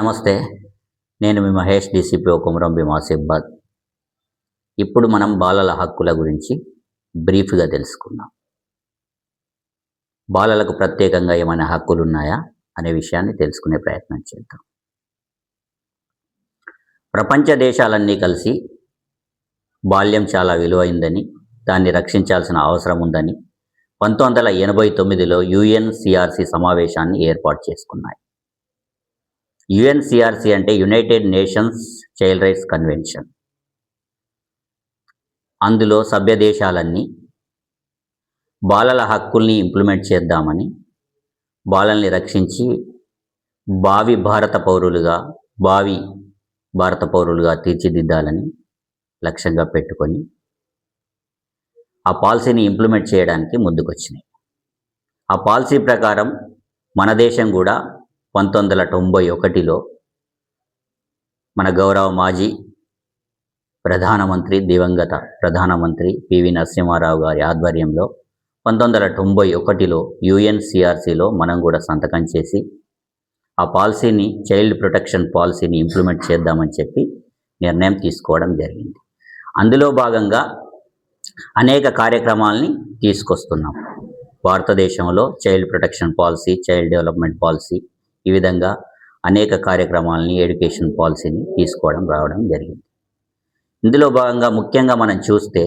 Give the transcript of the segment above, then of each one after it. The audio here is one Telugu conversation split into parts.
నమస్తే నేను మీ మహేష్ డీసీపీ కుమరం భీమా సిబ్బాద్ ఇప్పుడు మనం బాలల హక్కుల గురించి బ్రీఫ్గా తెలుసుకుందాం. బాలలకు ప్రత్యేకంగా ఏమైనా హక్కులు ఉన్నాయా అనే విషయాన్ని తెలుసుకునే ప్రయత్నం చేద్దాం. ప్రపంచ దేశాలన్నీ కలిసి బాల్యం చాలా విలువైందని దాన్ని రక్షించాల్సిన అవసరం ఉందని పంతొమ్మిది వందల ఎనభై తొమ్మిదిలో యుఎన్సిఆర్సి సమావేశాన్ని ఏర్పాటు చేసుకున్నాయి. యుఎన్సిఆర్సి అంటే united nations child rights convention. అందులో సభ్య దేశాలన్నీ బాలల హక్కుల్ని ఇంప్లిమెంట్ చేద్దామని బాలల్ని రక్షించి భావి భారత పౌరులుగా భావి భారత పౌరులుగా తీర్చిదిద్దాలని లక్ష్యంగా పెట్టుకొని ఆ పాలసీని ఇంప్లిమెంట్ చేయడానికి ముందుకొచ్చినాయి. ఆ పాలసీ ప్రకారం మన దేశం కూడా పంతొమ్మిది వందల తొంభై ఒకటిలో మన గౌరవ మాజీ ప్రధానమంత్రి దివంగత ప్రధానమంత్రి పివి నరసింహారావు గారి ఆధ్వర్యంలో పంతొమ్మిది వందల తొంభై ఒకటిలో యుఎన్సిఆర్సిలో మనం కూడా సంతకం చేసి ఆ పాలసీని చైల్డ్ ప్రొటెక్షన్ పాలసీని ఇంప్లిమెంట్ చేద్దామని చెప్పి నిర్ణయం తీసుకోవడం జరిగింది. అందులో భాగంగా అనేక కార్యక్రమాలని తీసుకొస్తున్నాం. భారతదేశంలో child protection policy child development policy ఈ విధంగా అనేక కార్యక్రమాలని ఎడ్యుకేషన్ పాలసీని తీసుకోవడం రావడం జరిగింది. ఇందులో భాగంగా ముఖ్యంగా మనం చూస్తే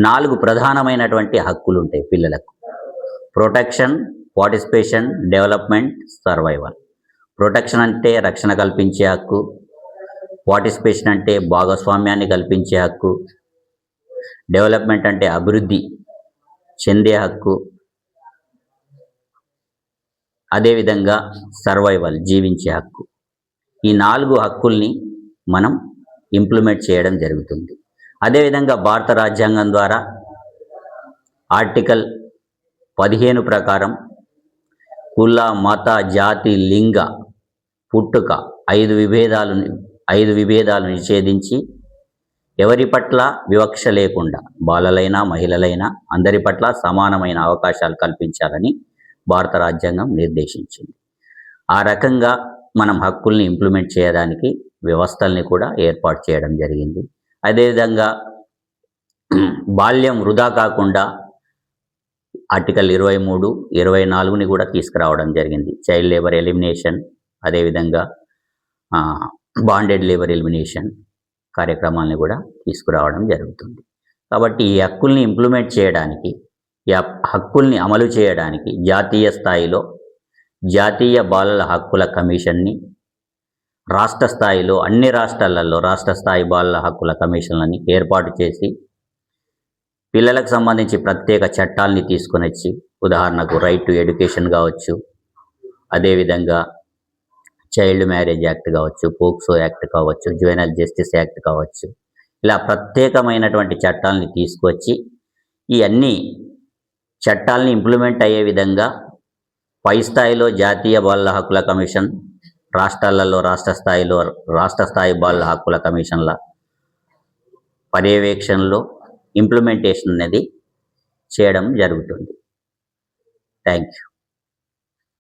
నాలుగు ప్రధానమైనటువంటి హక్కులు ఉంటాయి పిల్లలకు. Protection participation development survival protection అంటే రక్షణ కల్పించే హక్కు. పార్టిసిపేషన్ అంటే భాగస్వామ్యాన్ని కల్పించే హక్కు. డెవలప్మెంట్ అంటే అభివృద్ధి చెందే హక్కు. అదేవిధంగా సర్వైవల్ జీవించే హక్కు. ఈ నాలుగు హక్కుల్ని మనం ఇంప్లిమెంట్ చేయడం జరుగుతుంది. అదేవిధంగా భారత రాజ్యాంగం ద్వారా ఆర్టికల్ పదిహేను ప్రకారం కుల మత జాతి లింగ పుట్టుక ఐదు విభేదాలను ఐదు విభేదాలు నిషేధించి ఎవరి పట్ల వివక్ష లేకుండా బాలలైనా మహిళలైనా అందరి పట్ల సమానమైన అవకాశాలు కల్పించాలని భారత రాజ్యాంగం నిర్దేశించింది. ఆ రకంగా మనం హక్కుల్ని ఇంప్లిమెంట్ చేయడానికి వ్యవస్థల్ని కూడా ఏర్పాటు చేయడం జరిగింది. అదేవిధంగా బాల్యం వృధా కాకుండా ఆర్టికల్ ఇరవై మూడు ఇరవై నాలుగుని కూడా తీసుకురావడం జరిగింది. చైల్డ్ లేబర్ ఎలిమినేషన్ అదేవిధంగా బాండెడ్ లేబర్ ఎలిమినేషన్ కార్యక్రమాలని కూడా తీసుకురావడం జరుగుతుంది. కాబట్టి ఈ హక్కుల్ని ఇంప్లిమెంట్ చేయడానికి హక్కుల్ని అమలు చేయడానికి జాతీయ స్థాయిలో జాతీయ బాలల హక్కుల కమిషన్ని రాష్ట్ర స్థాయిలో అన్ని రాష్ట్రాలలో రాష్ట్ర స్థాయి బాలల హక్కుల కమిషన్లని ఏర్పాటు చేసి పిల్లలకు సంబంధించి ప్రత్యేక చట్టాలని తీసుకొని వచ్చి ఉదాహరణకు రైట్ టు ఎడ్యుకేషన్ కావచ్చు అదేవిధంగా చైల్డ్ మ్యారేజ్ యాక్ట్ కావచ్చు పోక్సో యాక్ట్ కావచ్చు జ్యువెనల్ జస్టిస్ యాక్ట్ కావచ్చు ఇలా ప్రత్యేకమైనటువంటి చట్టాలని తీసుకొచ్చి ఈ అన్ని చట్టాలను ఇంప్లిమెంట్ అయ్యే విధంగా పై స్థాయిలో జాతీయ బాల హక్కుల కమిషన్ రాష్ట్రాలలో రాష్ట్ర స్థాయిలో రాష్ట్ర స్థాయి బాల హక్కుల కమిషన్ల పర్యవేక్షణలో ఇంప్లిమెంటేషన్ అనేది చేయడం జరుగుతుంది. Thank you